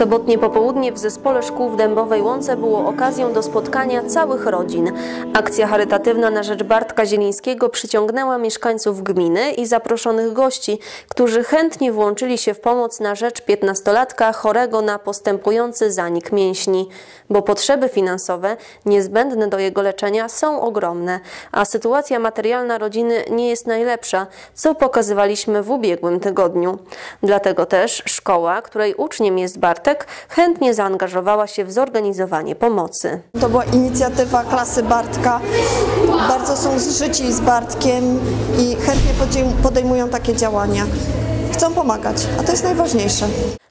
Sobotnie popołudnie w zespole szkół w Dębowej Łące było okazją do spotkania całych rodzin. Akcja charytatywna na rzecz Bartka Zielińskiego przyciągnęła mieszkańców gminy i zaproszonych gości, którzy chętnie włączyli się w pomoc na rzecz piętnastolatka chorego na postępujący zanik mięśni, bo potrzeby finansowe niezbędne do jego leczenia są ogromne, a sytuacja materialna rodziny nie jest najlepsza, co pokazywaliśmy w ubiegłym tygodniu. Dlatego też szkoła, której uczniem jest Bartek, chętnie zaangażowała się w zorganizowanie pomocy. To była inicjatywa klasy Bartka. Bardzo są zżyci z Bartkiem i chętnie podejm- podejmują takie działania. Chcą pomagać, a to jest najważniejsze.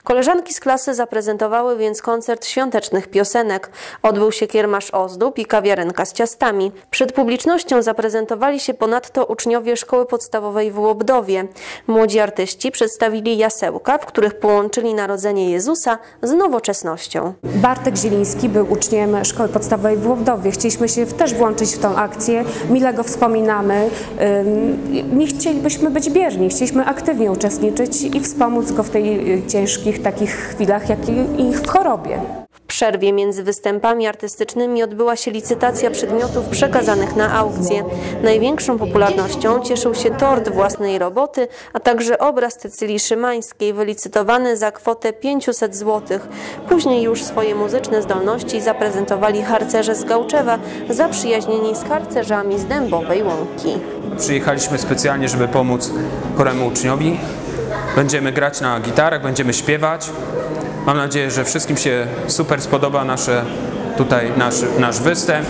Koleżanki z klasy zaprezentowały więc koncert świątecznych piosenek. Odbył się kiermasz ozdób i kawiarenka z ciastami. Przed publicznością zaprezentowali się ponadto uczniowie szkoły podstawowej w Łobdowie. Młodzi artyści przedstawili jasełka, w których połączyli narodzenie Jezusa z nowoczesnością. Bartek Zieliński był uczniem szkoły podstawowej w Łowdowie. Chcieliśmy się też włączyć w tą akcję. Mile go wspominamy. Nie chcielibyśmy być bierni, chcieliśmy aktywnie uczestniczyć i wspomóc go w tej y, ciężkich takich chwilach, jak i i w chorobie. W przerwie między występami artystycznymi odbyła się licytacja przedmiotów przekazanych na aukcję. Największą popularnością cieszył się tort własnej roboty, a także obraz Cecylii Szymańskiej wylicytowany za kwotę 500 zł. Później już swoje muzyczne zdolności zaprezentowali harcerze z Gałczewa, zaprzyjaźnieni z harcerzami z Dębowej Łąki. Przyjechaliśmy specjalnie, żeby pomóc choremu uczniowi. Będziemy grać na gitarach, będziemy śpiewać. Mam nadzieję, że wszystkim się super spodoba nasze, tutaj nasz, nasz występ.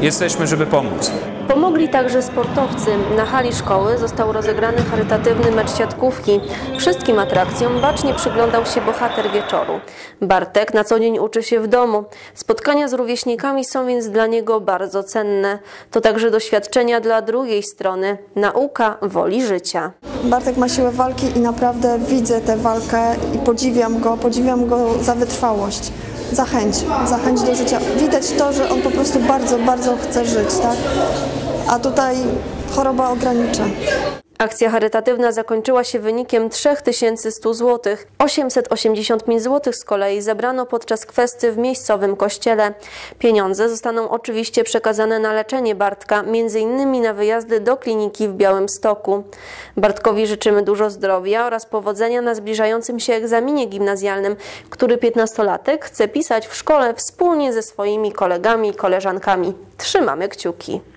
Jesteśmy, żeby pomóc. Pomogli także sportowcy. Na hali szkoły został rozegrany charytatywny mecz siatkówki. Wszystkim atrakcjom bacznie przyglądał się bohater wieczoru. Bartek na co dzień uczy się w domu. Spotkania z rówieśnikami są więc dla niego bardzo cenne. To także doświadczenia dla drugiej strony. Nauka woli życia. Bartek ma siłę walki i naprawdę widzę tę walkę i podziwiam go, podziwiam go za wytrwałość, za chęć, za chęć do życia. Widać to, że on po prostu bardzo, bardzo chce żyć, tak? A tutaj choroba ogranicza. Akcja charytatywna zakończyła się wynikiem 3100 zł. 885 zł z kolei zebrano podczas kwesty w miejscowym kościele. Pieniądze zostaną oczywiście przekazane na leczenie Bartka, m.in. na wyjazdy do kliniki w Białymstoku. Bartkowi życzymy dużo zdrowia oraz powodzenia na zbliżającym się egzaminie gimnazjalnym, który 15-latek chce pisać w szkole wspólnie ze swoimi kolegami i koleżankami. Trzymamy kciuki.